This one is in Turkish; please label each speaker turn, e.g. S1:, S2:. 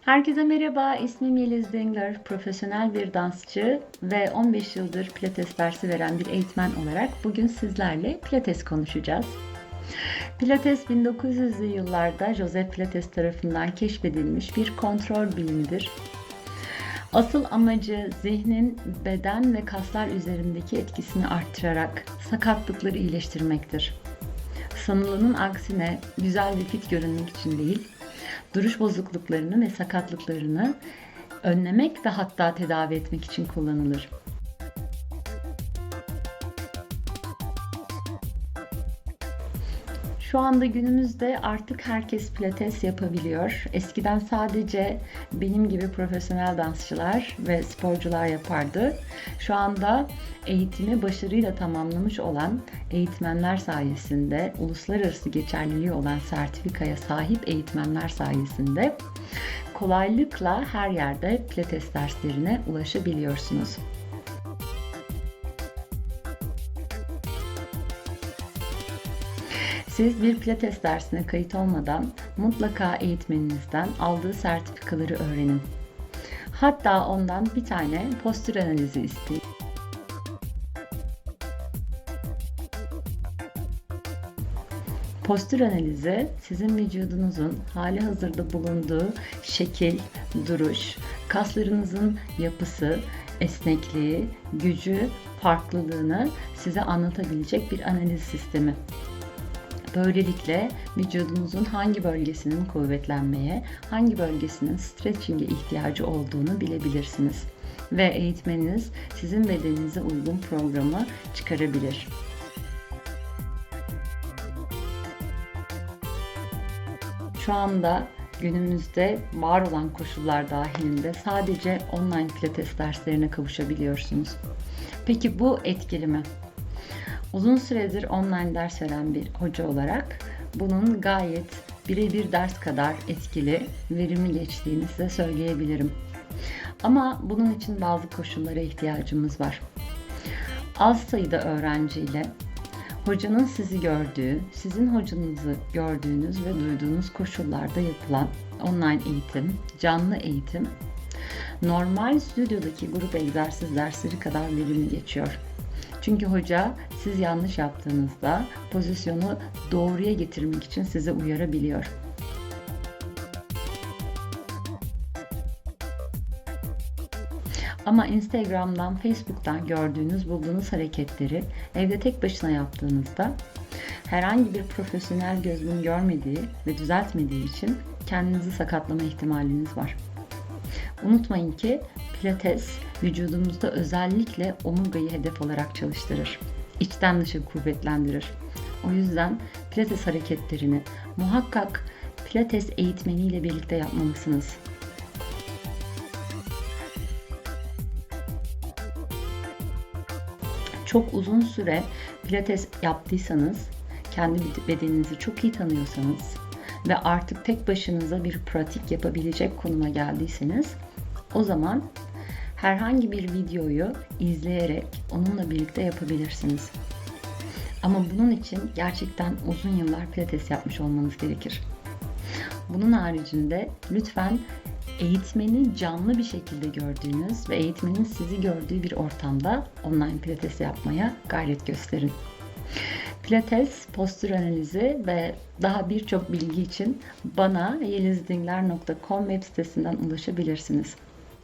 S1: Herkese merhaba, ismim Yeliz Dengler, profesyonel bir dansçı ve 15 yıldır pilates dersi veren bir eğitmen olarak bugün sizlerle pilates konuşacağız. Pilates 1900'lü yıllarda Joseph Pilates tarafından keşfedilmiş bir kontrol bilimdir. Asıl amacı zihnin beden ve kaslar üzerindeki etkisini arttırarak sakatlıkları iyileştirmektir. Sanılanın aksine güzel ve fit görünmek için değil, duruş bozukluklarını ve sakatlıklarını önlemek ve hatta tedavi etmek için kullanılır. Şu anda günümüzde artık herkes pilates yapabiliyor. Eskiden sadece benim gibi profesyonel dansçılar ve sporcular yapardı. Şu anda eğitimi başarıyla tamamlamış olan eğitmenler sayesinde, uluslararası geçerliliği olan sertifikaya sahip eğitmenler sayesinde kolaylıkla her yerde pilates derslerine ulaşabiliyorsunuz. Siz bir pilates dersine kayıt olmadan mutlaka eğitmeninizden aldığı sertifikaları öğrenin. Hatta ondan bir tane postür analizi isteyin. Postür analizi sizin vücudunuzun hali hazırda bulunduğu şekil, duruş, kaslarınızın yapısı, esnekliği, gücü, farklılığını size anlatabilecek bir analiz sistemi. Böylelikle vücudunuzun hangi bölgesinin kuvvetlenmeye, hangi bölgesinin stretching'e ihtiyacı olduğunu bilebilirsiniz. Ve eğitmeniniz sizin bedeninize uygun programı çıkarabilir. Şu anda günümüzde var olan koşullar dahilinde sadece online pilates derslerine kavuşabiliyorsunuz. Peki bu etkili mi? Uzun süredir online ders veren bir hoca olarak bunun gayet birebir ders kadar etkili, verimli geçtiğini size söyleyebilirim. Ama bunun için bazı koşullara ihtiyacımız var. Az sayıda öğrenciyle hocanın sizi gördüğü, sizin hocanızı gördüğünüz ve duyduğunuz koşullarda yapılan online eğitim, canlı eğitim normal stüdyodaki grup egzersiz dersleri kadar verimli geçiyor. Çünkü hoca siz yanlış yaptığınızda pozisyonu doğruya getirmek için size uyarabiliyor. Ama Instagram'dan, Facebook'tan gördüğünüz, bulduğunuz hareketleri evde tek başına yaptığınızda herhangi bir profesyonel gözün görmediği ve düzeltmediği için kendinizi sakatlama ihtimaliniz var. Unutmayın ki Pilates vücudumuzda özellikle omurgayı hedef olarak çalıştırır. İçten dışa kuvvetlendirir. O yüzden Pilates hareketlerini muhakkak Pilates eğitmeniyle birlikte yapmalısınız. Çok uzun süre Pilates yaptıysanız, kendi bedeninizi çok iyi tanıyorsanız ve artık tek başınıza bir pratik yapabilecek konuma geldiyseniz o zaman herhangi bir videoyu izleyerek onunla birlikte yapabilirsiniz. Ama bunun için gerçekten uzun yıllar pilates yapmış olmanız gerekir. Bunun haricinde lütfen eğitmeni canlı bir şekilde gördüğünüz ve eğitmenin sizi gördüğü bir ortamda online pilates yapmaya gayret gösterin. Pilates, postür analizi ve daha birçok bilgi için bana yelizdingler.com web sitesinden ulaşabilirsiniz.